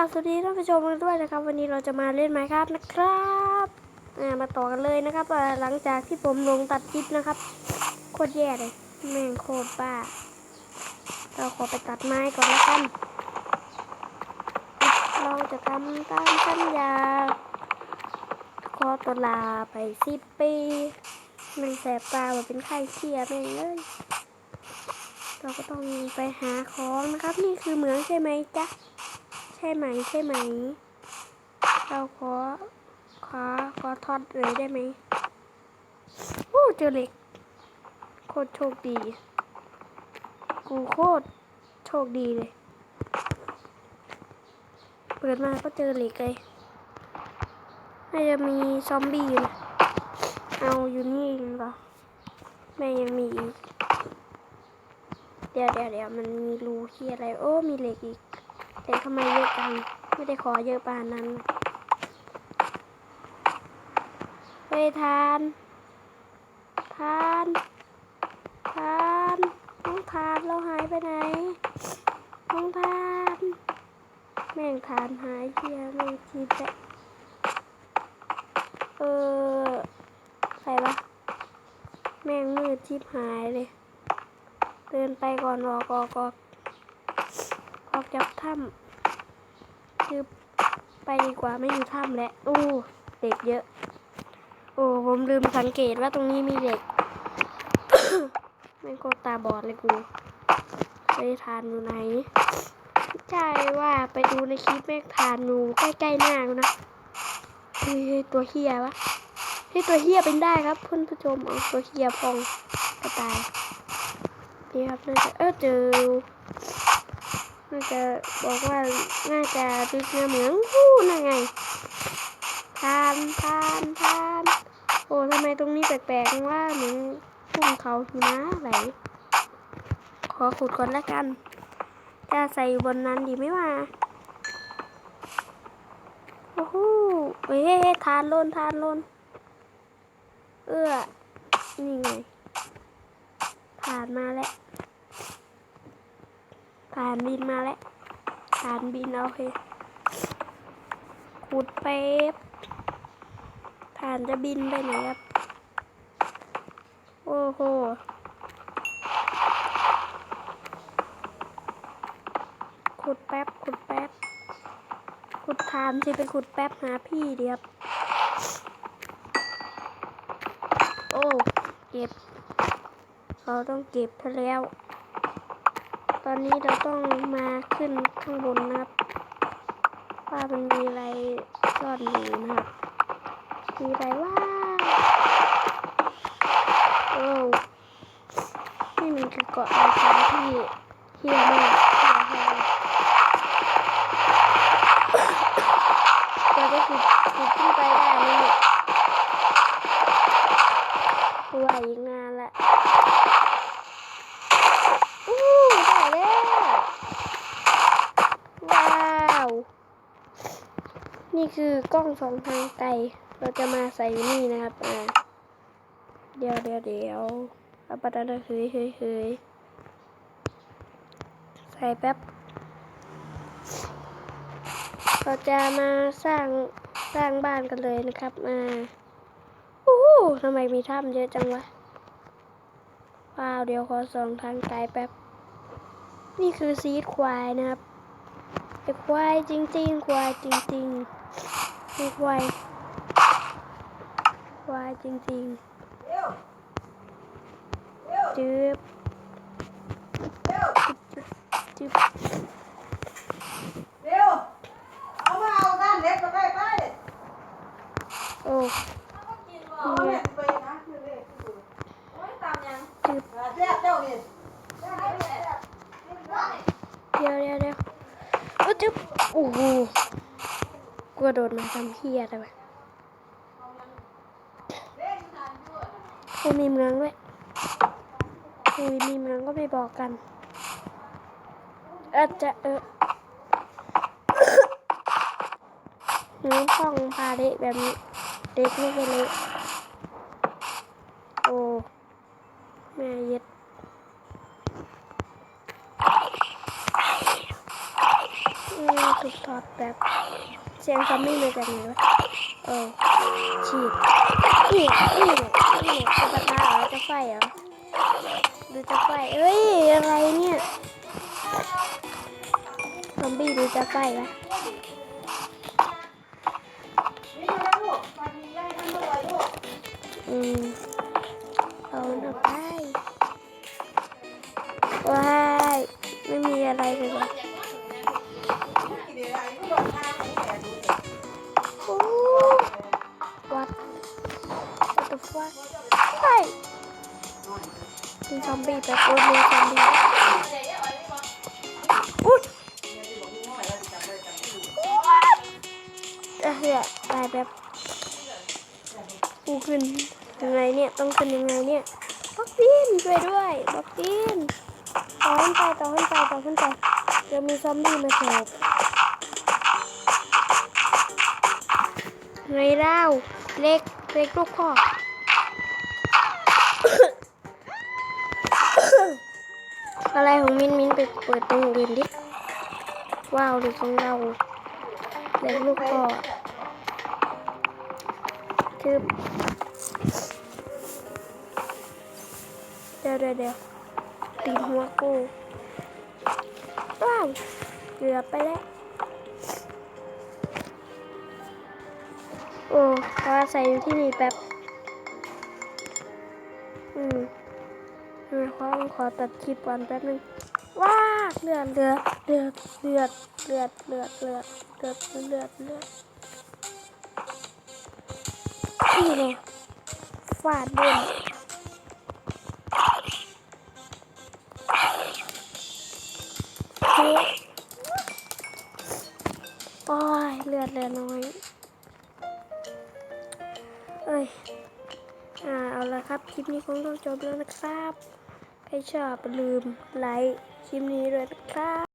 กับสวัสดีท่านผู้ชมด้วยนะครับ วันนี้เราจะมาเล่นไมค์ครับนะครับมาต่อกันเลยนะครับหลังจากที่ผมลงตัดคลิปนะครับ โคตรแย่เลย แม่งโคตรบ้า เราขอไปตัดไม้ก่อนแล้วกัน เราจะทำตามสัญญาขอตัวลาไปสิบปีแม่งแสบตาแบบเป็นไข้เคียแม่งเลยเราก็ต้องไปหาของนะครับ นี่คือเหมืองใช่ไหมจ๊ะ ใช่ไหมใช่ไหม เราขอขอขอทอดเลยได้ไหมโอ้เจอเหล็ก โคตรโชคดี กูโคตรโชคดีเลย เปิดมาก็เจอเหล็กเลยน่าจะมีซอมบี้อยู่นะเอาอยู่นี่เองเหรอแม่ยังมีอีก เดี๋ยวเดี๋ยวเดี๋ยวมันมีรูที่อะไร โอ้ มีเหล็กอีก เหล็กทำไมเยอะจังไม่ได้ขอเยอะปานนั้นเฮ้ยทานทานทานน้องทานเราหายไปไหนน้องทานแม่งทานหายเฮียแม่งคิดอะเออใครวะแม่งมืดชิบหายเลย เดินไปก่อนออกอกออก ออกจากถ้ำคือไปดีกว่าไม่อยู่ถ้ำแล้วโอ้เด็กเยอะ โอ้ผมลืมสังเกตว่าตรงนี้มีเด็กไม่งโคตาบอดเลยกูไปทานอยู่ไหนใช่ว่าไปดูในคลิปแม่ทานอยู่ใกล้ๆหน้ากูนะเฮ้ยตัวเฮียวะเฮ้ยตัวเฮียเป็นได้ครับเพื่อนผู้ชมเอาตัวเฮียพองกระต่ายนี่ครับน่าจะเออเจอ น่าจะบอกว่าน่าจะดึกเนื้อเหมืองฮู้นั่นไงทานทานทานโอ้ทำไมตรงนี้แปลกๆว่าเหมือนพุ่งเขาหิมะไหลขอขุดก่อนละกันจะใส่บนนั้นดีไหมวะโอ้โหเฮ้ยทานโลนทานโลนเอื้อนี่ไงผ่านมาแล้ว ผ่านบินมาแล้วผ่านบินโอเคขุดเป๊บผ่านจะบินไปไหนครับ โอ้โหขุดแป๊บขุดแป๊บขุดทานสิไปขุดแป๊บหาพี่เดียบโอ้ เก็บ เราต้องเก็บเธอแล้ว อนนี้เราต้องมาขึ้นข้างบนนะครับ ว่ามันมีอะไรซ่อนอยู่นะครับ มีอะไรว่าโอ้นี่มันคือเกาะอาคาที่เฮียมากเฮียมากเราจะขุดขุดขึ้นไปได้ไหมเนี่ยว่าอีกนานละ อู้ได้แล้ว ว้าว นี่คือกล้องสองทางไกล เราจะมาใส่นี่นะครับอ่าเดี๋ยวเดี๋ยวเดี๋ยวเอาปะดาเฮ้ยเฮ้ยเฮ้ยใส่แป๊บ เราจะมาสร้างสร้างบ้านกันเลยนะครับอ่าอู้หูทำไมมีถ้ำเยอะจังวะ ว้าว เดี๋ยวขอส่องทางไกลแป๊บ นี่คือซีดควายนะครับไอควายจริง ๆ ควายจริง ๆ นี่ควายควายจริงๆจึบจึบเร็วเอามาเอาด้านเล็กก็ได้ไปโอ้เอาเล็กไปนะคือเล็กคือจึบเสียเจ้านี่เดี๋ยวเดี๋ยวเดี๋ยวโอ้จึบโอ้โห กระโดดมาทำเฮียอะไรวะโอ้มีเมืองด้วยโอ้ยมีเมืองก็ไม่บอกกันอาจจะเออหนูห้องพาเละแบบนี้เด็กไม่เคยเละโอ้แม่เย็ด อืมถูกถอดแบบเสียงซอมบี้มาจากไหนวะเออฉีดนี่นี่นี่จะปะทะเหรอจะไฟเหรอดูจะไฟเอ้ยอะไรเนี่ยซอมบี้ดูจะไฟวะนี่มอืม มีซอมบี้แบบโอ้ยมีซอมบี้อุ๊ยเอ้ยตายแบบกูขึ้นยังไงเนี่ย ต้องขึ้นยังไงเนี่ยบ็อกตีนช่วยด้วยบ็อกตีนต่อขึ้นไปต่อขึ้นไปต่อขึ้นไปเดี๋ยวมีซอมบี้มาโฉบไงเล่าเล็กเล็กลูกพ่อ อะไรของมินมินไปเปิดตรงอื่นดิ ว้าวหรือของเราเล็กลูกพ่อคือเดี๋ยวเดี๋ยวเดี๋ยวตีหัวกู ว้าวเกือไปแล้ว โอ้ขออาศัยอยู่ที่นี่แป๊บ อืมเออ ขอขอตัดคลิปก่อนแป๊บนึงว้าเลือดเลือดเลือดเลือดเลือดเลือดเลือดเลือดเลือดเลือดนี่เลยฟาดเฮ้ยโอ้ยเลือดเลือน้อยเอ้ย อ่า เอาละครับ คลิปนี้คงต้องจบแล้วนะครับ ใครชอบอย่าลืมไลค์คลิปนี้ด้วยนะครับ